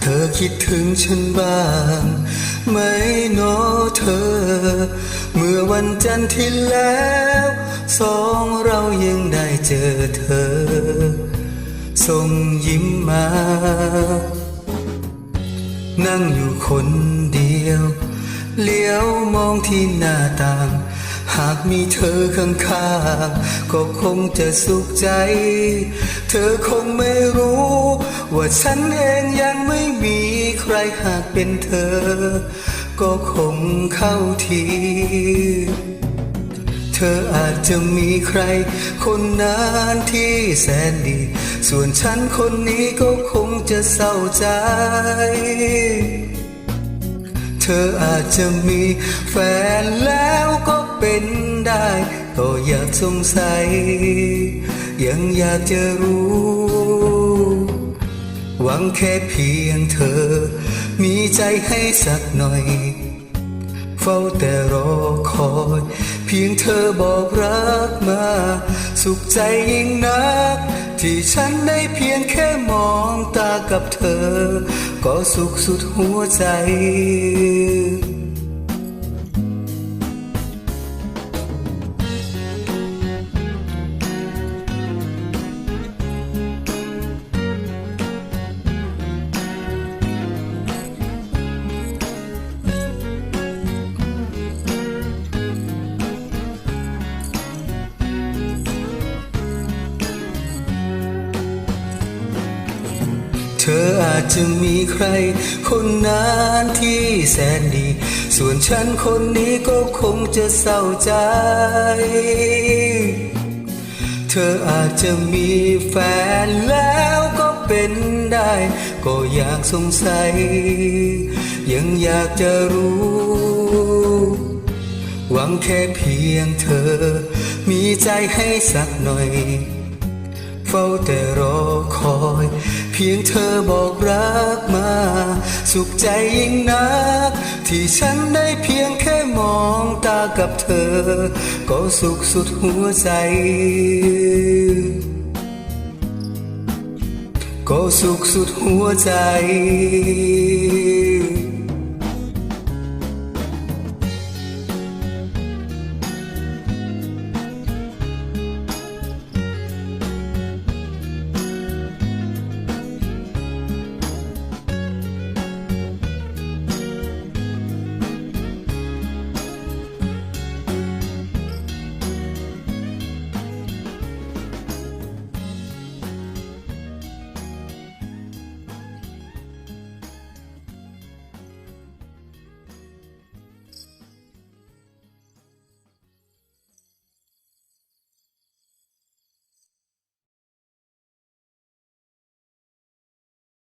เธอคิดถึงฉันบ้างไหมนอเธอ เมื่อวันจันทร์ที่แล้ว สองเรายังได้เจอเธอ ส่งยิ้มมา นั่งอยู่คนเดียว เลี้ยวมองที่หน้าต่าง หากมีเธอข้างๆก็คงจะสุขใจ เธอคงไม่รู้ ฉันเองยังไม่มีใครหากเป็นเธอ ก็คงเข้าที เธออาจจะมีใคร คนนั้นที่แสนดี ส่วนฉันคนนี้ก็คงจะเศร้าใจ เธออาจจะมีแฟนแล้วก็เป็นได้ ก็อยากสงสัย ยังอยากจะรู้ หวังแค่เพียงเธอ มีใจให้สักหน่อย เฝ้าแต่รอคอย เพียงเธอบอกรักมา สุขใจยิ่งนัก ที่ฉันได้เพียงแค่มองตากับเธอ ก็สุขสุดหัวใจ ออาจจะมีใคร คนนั้นที่แสนดี ส่วนฉันคนนี้ก็คงจะเศร้าใจ เธออาจจะมีแฟนแล้วก็เป็นได้ ก็อยากสงสัย ยังอยากจะรู้ หวังแค่เพียงเธอ มีใจให้สักหน่อย เฝ้าแต่รอคอย พียงเธอบอกรักมา สุขใจยิ่งนัก ที่ฉันได้เพียงแค่มองตากับเธอ ก็สุขสุดหัวใจ ก็สุขสุดหัวใจ